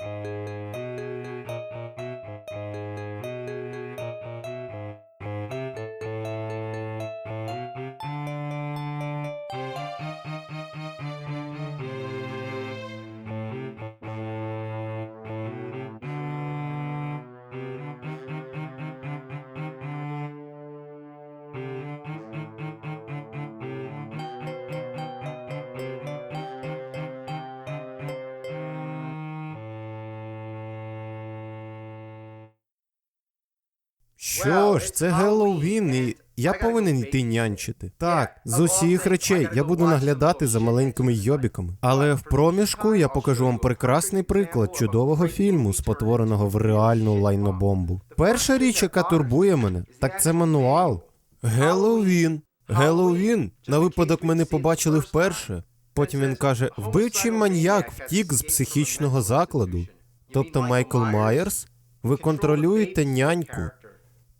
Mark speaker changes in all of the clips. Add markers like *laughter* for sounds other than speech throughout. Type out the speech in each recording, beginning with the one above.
Speaker 1: Thank you. Що ж, це Геловін, і я повинен йти нянчити. Так, з усіх речей я буду наглядати за маленькими йобіками. Але в проміжку я покажу вам прекрасний приклад чудового фільму, спотвореного в реальну лайнобомбу. Перша річ, яка турбує мене, так це мануал. Геловін. Геловін. На випадок мене побачили вперше. Потім він каже: вбивчий маньяк втік з психічного закладу. Тобто Майкл Майерс, ви контролюєте няньку.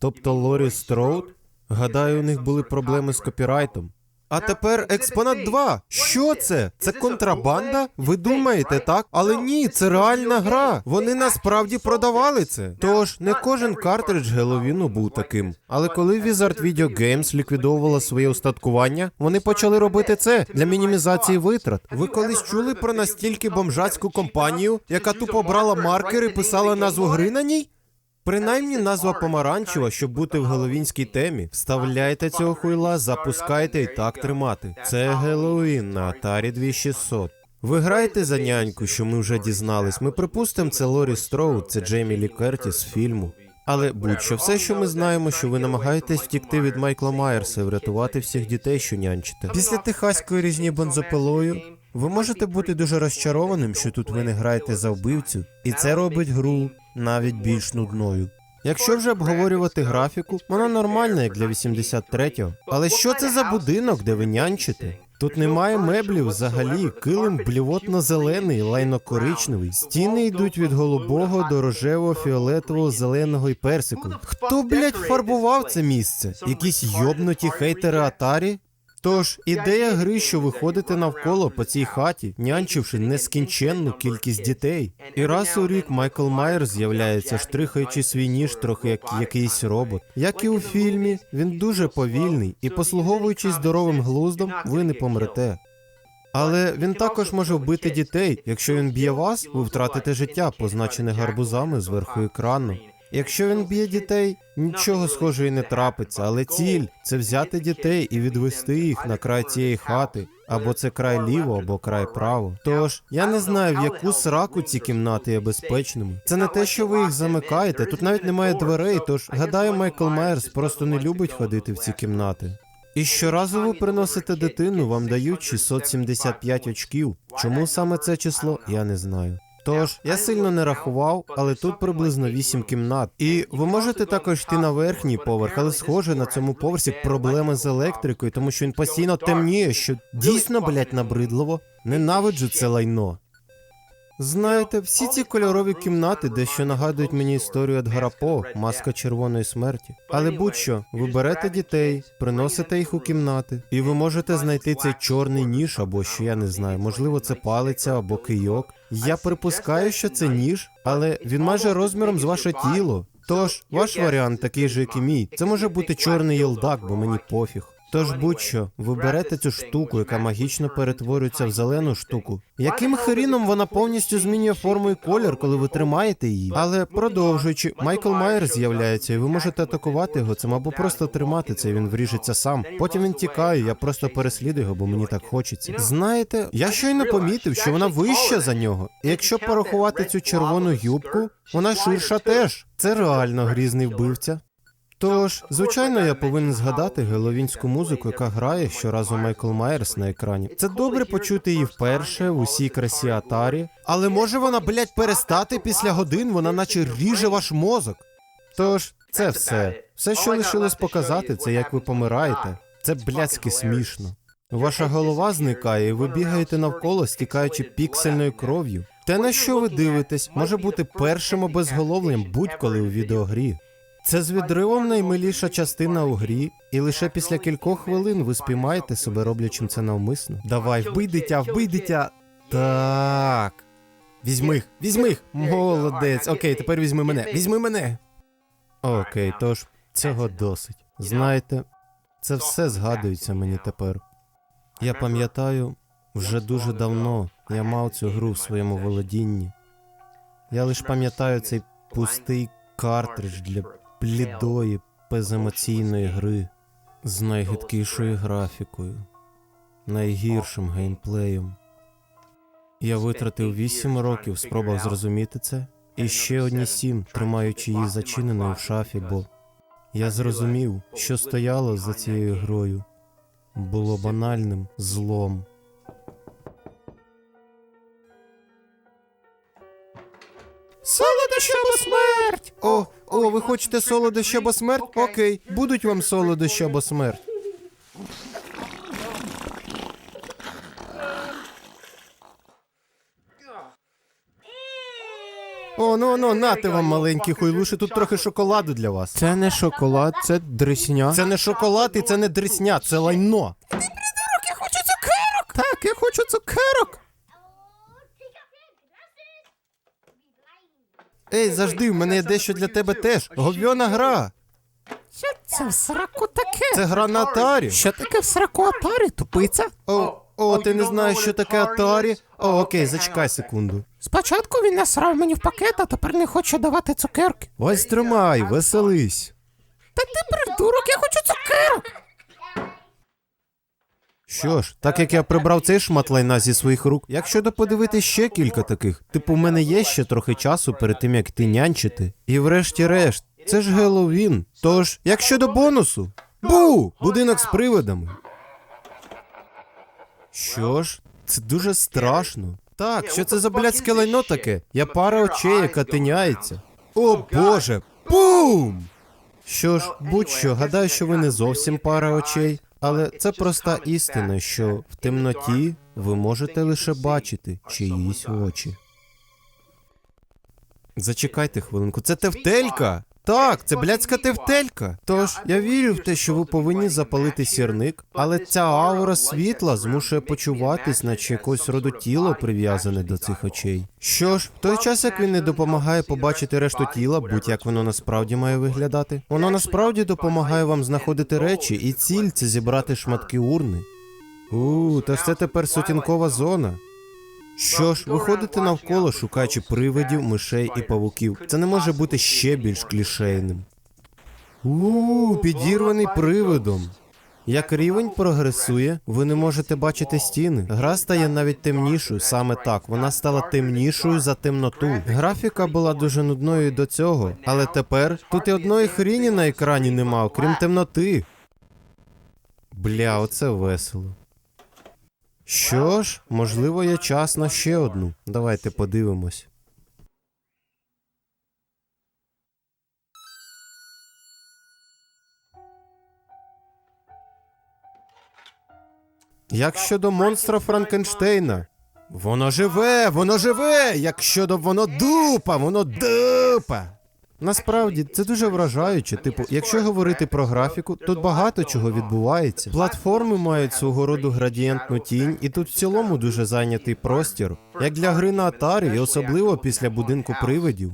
Speaker 1: Тобто Лорі Строуд? Гадаю, у них були проблеми з копірайтом. А тепер експонат 2. Що це? Це контрабанда? Ви думаєте, так? Але ні, це реальна гра. Вони насправді продавали це. Тож не кожен картридж Геловіну був таким. Але коли Wizard Video Games ліквідовувала своє устаткування, вони почали робити це для мінімізації витрат. Ви колись чули про настільки бомжацьку компанію, яка тупо брала маркер і писала назву гри на ній? Принаймні назва помаранчева, щоб бути в головінській темі. Вставляйте цього хуйла, запускайте і так тримати. Це Геловін на Atari 2600. Ви граєте за няньку, що ми вже дізнались. Ми припустимо, це Лорі Строуд, це Джеймі Лі Кертіс з фільму. Але будь-що, все, що ми знаємо, що ви намагаєтесь втікти від Майкла Майерса і врятувати всіх дітей, що нянчите. Після техаської різні бензопилою ви можете бути дуже розчарованим, що тут ви не граєте за вбивцю, і це робить гру навіть більш нудною. Якщо вже обговорювати графіку, вона нормальна, як для 83-го. Але що це за будинок, де ви нянчите? Тут немає меблів взагалі, килим блівотно-зелений, лайно-коричневий. Стіни йдуть від голубого до рожевого, фіолетового, зеленого і персику. Хто, блядь, фарбував це місце? Якісь йобнуті хейтери Атарі? Тож, ідея гри, що ви ходите навколо по цій хаті, нянчивши нескінченну кількість дітей. І раз у рік Майкл Майер з'являється, штрихаючи свій ніж трохи як якийсь робот. Як і у фільмі, він дуже повільний, і послуговуючись здоровим глуздом, ви не помрете. Але він також може вбити дітей. Якщо він б'є вас, ви втратите життя, позначене гарбузами зверху екрану. Якщо він б'є дітей, нічого схожого не трапиться, але ціль це взяти дітей і відвести їх на край цієї хати. Або це край ліво, або край право. Тож я не знаю, в яку сраку ці кімнати є безпечними. Це не те, що ви їх замикаєте. Тут навіть немає дверей. Тож гадаю, Майкл Майерс просто не любить ходити в ці кімнати. І щоразу ви приносите дитину, вам дають 675 очків. Чому саме це число, я не знаю. Тож я сильно не рахував, але тут приблизно 8 кімнат. І ви можете також йти на верхній поверх, але схоже на цьому поверсі проблеми з електрикою, тому що він постійно темніє, що дійсно, блять, набридливо. Ненавиджу це лайно. Знаєте, всі ці кольорові кімнати дещо нагадують мені історію Едгара По, маска червоної смерті. Але будь-що, ви берете дітей, приносите їх у кімнати, і ви можете знайти цей чорний ніж або що я не знаю, можливо, це палиця або кийок. Я припускаю, що це ніж, але він майже розміром з ваше тіло. Тож, ваш варіант такий же, як і мій. Це може бути чорний єлдак, бо мені пофіг. Тож будь-що, ви берете цю штуку, яка магічно перетворюється в зелену штуку. Яким хріном вона повністю змінює форму і колір, коли ви тримаєте її? Але продовжуючи, Майкл Майер з'являється, і ви можете атакувати його цим або просто тримати це, і він вріжеться сам. Потім він тікає, я просто переслідую його, бо мені так хочеться. Знаєте, я щойно помітив, що вона вища за нього. І якщо порахувати цю червону юбку, вона ширша теж. Це реально грізний вбивця. Тож, звичайно, я повинен згадати геловінську музику, яка грає щоразу Майкл Майерс на екрані. Це добре почути її вперше в усій красі Атарі. Але може вона, блядь, перестати після годин, вона наче ріже ваш мозок. Тож, це все. Все, що лишилось показати, це як ви помираєте. Це блядськи смішно. Ваша голова зникає, і ви бігаєте навколо, стікаючи піксельною кров'ю. Те, на що ви дивитесь, може бути першим обезголовленням будь-коли у відеогрі. Це з відривом наймиліша частина у грі, і лише після кількох хвилин ви спіймаєте себе роблячим це навмисно. Давай, вбий дитя, вбий дитя. Так. Візьми візьми. Молодець. Окей, тепер візьми мене. Візьми мене. Окей, тож цього досить. Знаєте, це все згадується мені тепер. Я пам'ятаю, вже дуже давно я мав цю гру в своєму володінні. Я лише пам'ятаю цей пустий картридж для блідої, беземоційної гри з найгидкішою графікою, найгіршим геймплеєм. Я витратив 8 років, спробував зрозуміти це, і ще одні сім, тримаючи її зачиненою в шафі, бо я зрозумів, що стояло за цією грою, було банальним злом. Солодощі або смерть! О, о, ви хочете солодощі або смерть? Окей, будуть вам солодощі або смерть. О, ну ну, нате вам маленькі хуйлуші, тут трохи шоколаду для вас. Це не шоколад, це дресня. Це не шоколад і це не дресня, це лайно. Ти придурок, я хочу цукерок! Так, я хочу цукерок. Ей, завжди, в мене є дещо для тебе теж. Говьона гра.
Speaker 2: Що це в сраку таке?
Speaker 1: Це гра на Атарі.
Speaker 2: Що таке в сраку Атарі, тупиця?
Speaker 1: О, о, ти не знаєш, що таке Атарі? О, окей, зачекай секунду.
Speaker 2: Спочатку він насрав мені в пакет, а тепер не хоче давати цукерки.
Speaker 1: Ось тримай, веселись.
Speaker 2: Та ти придурок, я хочу цукерок!
Speaker 1: Що ж, так як я прибрав цей шмат лайна зі своїх рук, якщо доподивити ще кілька таких, типу, в мене є ще трохи часу перед тим, як ти нянчити. І врешті-решт, це ж Геловін. Тож, як щодо бонусу? Бу! Будинок з привидами. Що ж, це дуже страшно. Так, що це за блядське лайно таке? Я пара очей, яка тиняється. О боже! Бум! Що ж, будь-що, гадаю, що ви не зовсім пара очей, але це проста істина, що в темноті ви можете лише бачити чиїсь очі. Зачекайте хвилинку, це тефтелька! Так, це блядська тефтелька. Тож я вірю в те, що ви повинні запалити сірник, але ця аура світла змушує почуватись, наче якось роду тіло прив'язане до цих очей. Що ж, в той час як він не допомагає побачити решту тіла, будь-як воно насправді має виглядати, воно насправді допомагає вам знаходити речі, і ціль це зібрати шматки урни. У, та ж це тепер сутінкова зона. Що ж, виходите навколо, шукаючи привидів, мишей і павуків. Це не може бути ще більш клішейним. У, підірваний привидом. Як рівень прогресує, ви не можете бачити стіни. Гра стає навіть темнішою, саме так. Вона стала темнішою за темноту. Графіка була дуже нудною і до цього, але тепер тут і одної хріні на екрані нема, окрім темноти. Бля, оце весело. Що ж, можливо, є час на ще одну. Давайте подивимось. Як щодо монстра Франкенштейна? Воно живе, воно живе! Як щодо воно дупа, воно дупа. Насправді це дуже вражаюче. Типу, якщо говорити про графіку, тут багато чого відбувається. Платформи мають свого роду градієнтну тінь, і тут в цілому дуже зайнятий простір, як для гри на Atari, і особливо після будинку привидів.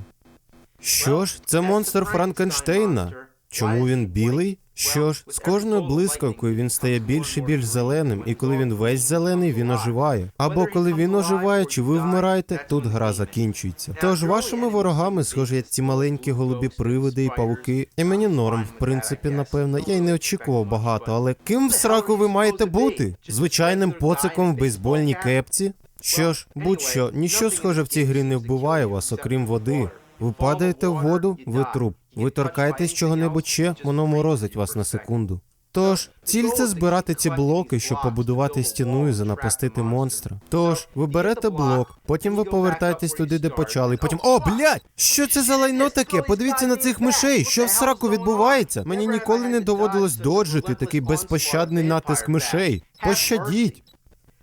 Speaker 1: Що ж, це монстр Франкенштейна. Чому він білий? Що ж, з кожною блискавкою він стає більш і більш зеленим, і коли він весь зелений, він оживає. Або коли він оживає, чи ви вмираєте, тут гра закінчується. Тож вашими ворогами схожі ці маленькі голубі привиди і павуки. І мені норм, в принципі, напевно. Я й не очікував багато, але ким в сраку ви маєте бути? Звичайним поциком в бейсбольній кепці? Що ж, будь-що, ніщо схоже в цій грі не вбиває вас, окрім води. Ви падаєте в воду, ви труп. Ви торкаєтесь чого-небудь ще, воно морозить вас на секунду. Тож, ціль це збирати ці блоки, щоб побудувати стіну і занапастити монстра. Тож, ви берете блок, потім ви повертаєтесь туди, де почали, і потім. О, блядь! Що це за лайно таке? Подивіться на цих мишей, що в сраку відбувається? Мені ніколи не доводилось доджити такий безпощадний натиск мишей. Пощадіть.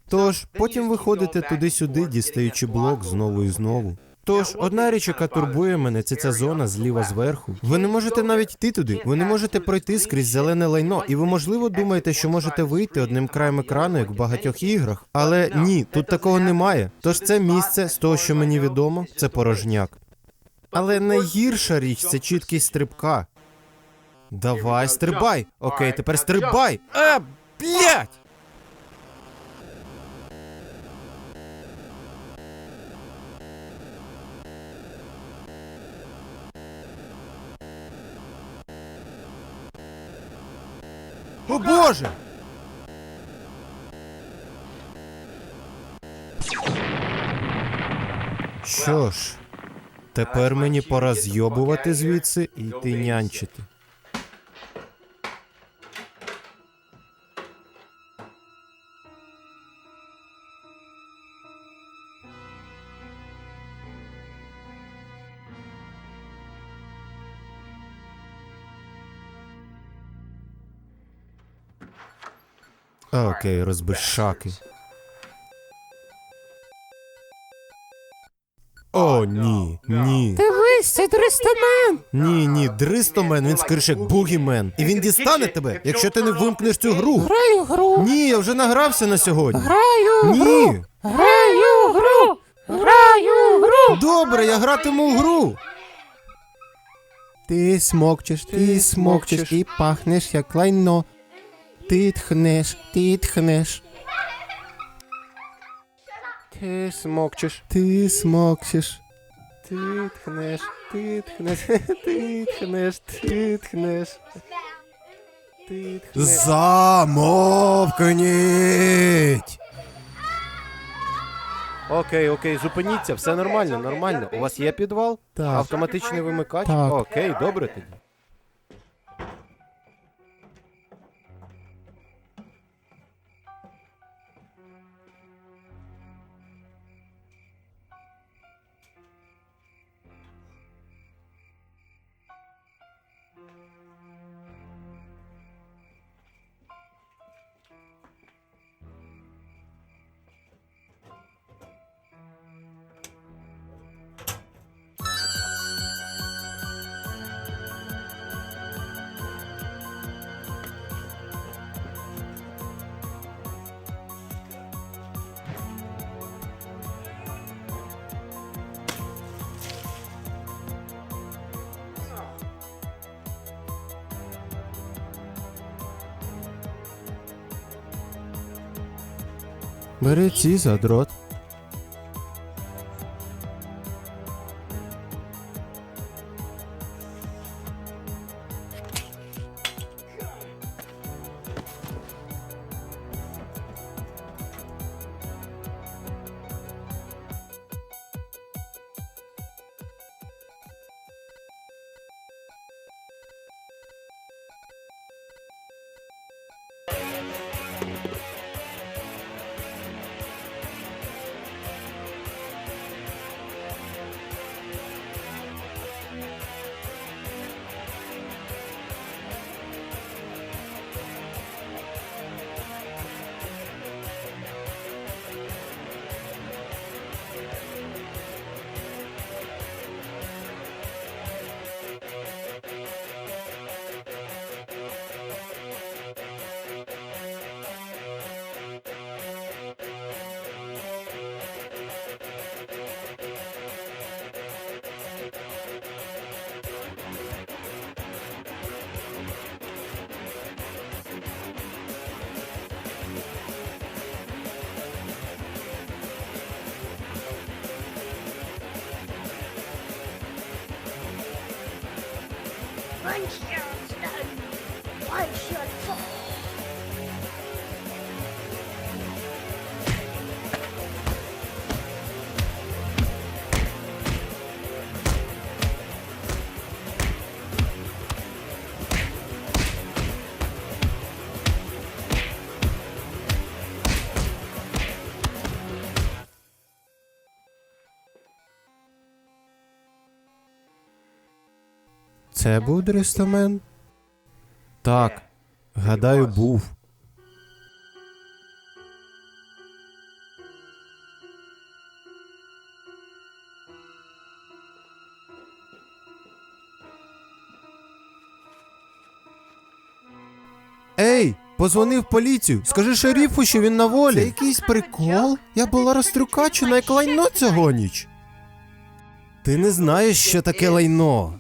Speaker 1: Тож, потім ви ходите туди-сюди, дістаючи блок знову і знову. Тож, одна річ, яка турбує мене, це ця зона зліва зверху. Ви не можете навіть йти туди. Ви не можете пройти скрізь зелене лайно, і ви, можливо, думаєте, що можете вийти одним краєм екрану, як в багатьох іграх. Але ні, тут такого немає. Тож це місце, з того, що мені відомо, це порожняк. Але найгірша річ це чіткість стрибка. Давай, стрибай! Окей, тепер стрибай! А, блядь! О боже! Що ж, тепер мені пора зйобувати звідси і йти нянчити. Окей, розбишаки. О, ні, ні.
Speaker 2: Дивись, це Дристомен!
Speaker 1: Ні, ні, Дристомен, він скоріше як бугімен. І він дістане тебе, якщо ти не вимкнеш цю гру.
Speaker 2: Граю гру!
Speaker 1: Ні, я вже награвся на сьогодні.
Speaker 2: Граю гру!
Speaker 1: Ні.
Speaker 2: Граю гру! Граю гру!
Speaker 1: Добре, я гратиму в гру. Ти смокчеш, ти смокчеш і пахнеш як лайно. Ти тхнеш, ти тхнеш. Ти смокчеш, ти смокчеш. Ти тхнеш, ти *laughs* тхнеш, ти тхнеш, ти тхнеш. Ти тхнеш. Замовкніть! Окей, окей, зупиніться, все нормально, нормально. У вас є підвал?
Speaker 2: Так.
Speaker 1: Автоматичний вимикач?
Speaker 2: Так.
Speaker 1: Окей, добре тоді. Бери ці задрот.
Speaker 3: One Thank you.
Speaker 1: Це був Дрестамен? Так, гадаю, був. Ей, позвони в поліцію. Скажи шерифу, що він на волі. Це якийсь прикол. Я була розтрукачена як лайно цього ніч. Ти не знаєш, що таке лайно.